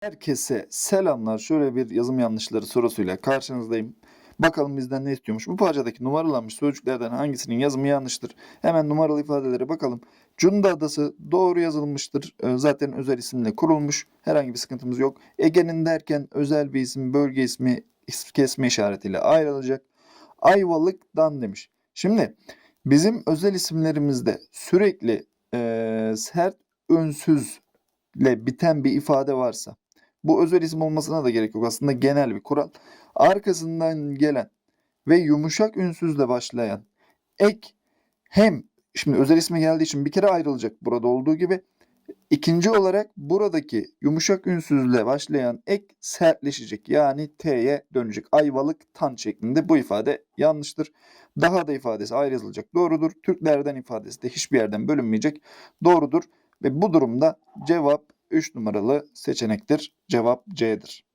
Herkese selamlar. Şöyle bir yazım yanlışları sorusuyla karşınızdayım. Bakalım bizden ne istiyormuş. Bu parçadaki numaralanmış sözcüklerden hangisinin yazımı yanlıştır? Hemen numaralı ifadelere bakalım. Cunda Adası doğru yazılmıştır. Ee, Zaten özel isimle kurulmuş. Herhangi bir sıkıntımız yok. Ege'nin derken özel bir isim, bölge ismi is- kesme işaretiyle ayrılacak. Ayvalık'tan demiş. Şimdi bizim özel isimlerimizde sürekli eee, sert ünsüzle biten bir ifade varsa bu özel isim olmasına da gerek yok. Aslında genel bir kural. Arkasından gelen ve yumuşak ünsüzle başlayan ek hem şimdi özel ismi geldiği için bir kere ayrılacak burada olduğu gibi. İkinci olarak buradaki yumuşak ünsüzle başlayan ek sertleşecek. Yani T'ye dönecek. Ayvalık tan şeklinde bu ifade yanlıştır. Daha da ifadesi ayrı yazılacak. Doğrudur. Türklerden ifadesi de hiçbir yerden bölünmeyecek. Doğrudur. Ve bu durumda cevap 3 numaralı seçenektir. Cevap C'dir.